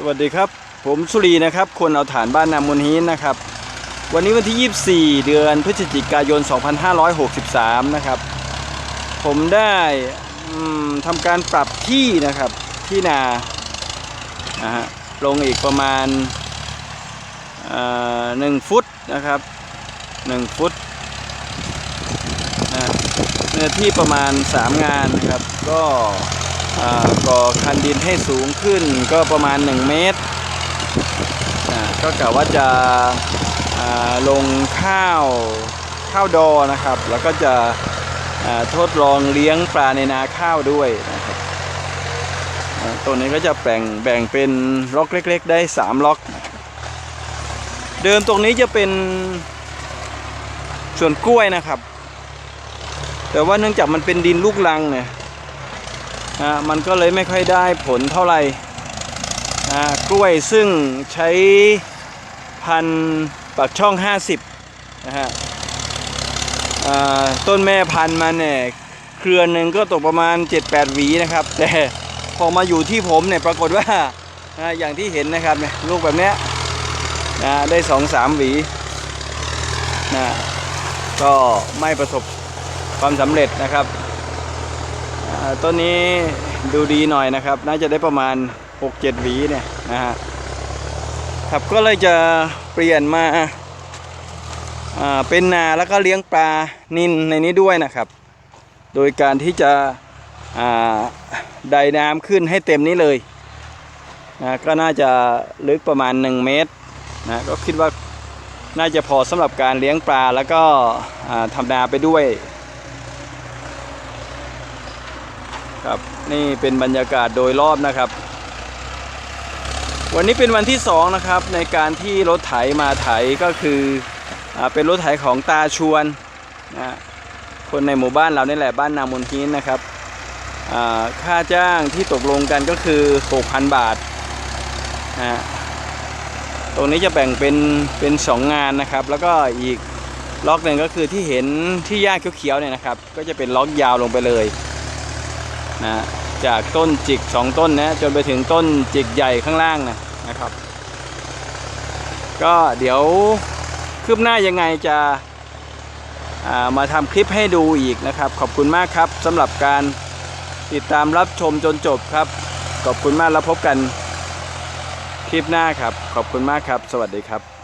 สวัสดีครับ ผมสุรีนะครับ คนเอาฐานบ้านนามนฮีนนะครับ วันนี้วันที่ 24 เดือนพฤศจิกายน 2563 นะครับ ผมได้ทำการปรับที่นะครับที่นานะฮะลงอีกประมาณหนึ่งฟุตนะครับหนึ่งฟุตนะเนื้อที่ประมาณ 3 งานนะครับก็ ก่อคันดินให้สูงขึ้นก็ประมาณ 1 เมตรนะก็กะว่าจะาลงข้าวข้าวดอนะครับ แล้วก็จะทดลองเลี้ยงปลาในนาข้าวด้วยนะครับตัวนี้ก็จะแบ่งแบ่งเป็นล็อกเล็ก ๆ ได้ 3 ล็อก เดิมตรงนี้จะเป็นส่วนกล้วยนะครับ แต่ว่าเนื่องจากมันเป็นดินลูกลังเนี่ย นะมันก็เลยไม่ค่อยได้ผลเท่าไหร่นะกล้วยซึ่งใช้พันปากช่อง 50นะฮะต้นแม่พันธุ์มันเนี่ยเครือหนึ่งก็ตกประมาณ 7-8 หวีนะครับ แต่พอมาอยู่ที่ผมเนี่ยปรากฏว่านะอย่างที่เห็นนะครับเนี่ยลูกแบบเนี้ยนะได้สองสามหวีนะก็ไม่ประสบความสำเร็จนะครับ ต้นนี้ดูดีหน่อยนะครับ น่าจะได้ประมาณ 6-7หวีเนี่ยนะฮะครับก็เลยจะเปลี่ยนมาเป็นนาแล้วก็เลี้ยงปลานินในนี้ด้วยนะครับ โดยการที่จะไดน้ำขึ้นให้เต็มนี้เลยนะก็น่าจะลึกประมาณ 1 เมตรนะก็คิดว่าน่าจะพอสำหรับการเลี้ยงปลาแล้วก็ทำนาไปด้วย ครับนี่เป็นบรรยากาศโดยรอบนะครับ วันนี้เป็นวันที่สองนะครับในการที่รถไถมาไถก็คืออเป็นรถไถของตาชวนนะคนในหมู่บ้านเรานี่แหละบ้านนามนทินนะครับค่าจ้างที่ตกลงกันก็คือ 6,000 บาทนะตรงนี้จะแบ่งเป็นเป็นสองงานนะครับ แล้วก็อีกล็อกหนึ่งก็คือที่เห็นที่หญ้าเขียวๆเนี่ยนะครับ ก็จะเป็นล็อกยาวลงไปเลย นะจากต้นจิกสองต้นนะจนไปถึงต้นจิกใหญ่ข้างล่างนะนะครับ ก็เดี๋ยวคืบหน้ายังไงจะามาทำคลิปให้ดูอีกนะครับ ขอบคุณมากครับสำหรับการติดตามรับชมจนจบครับ ขอบคุณมากแล้วพบกันคลิปหน้าครับ ขอบคุณมากครับ สวัสดีครับ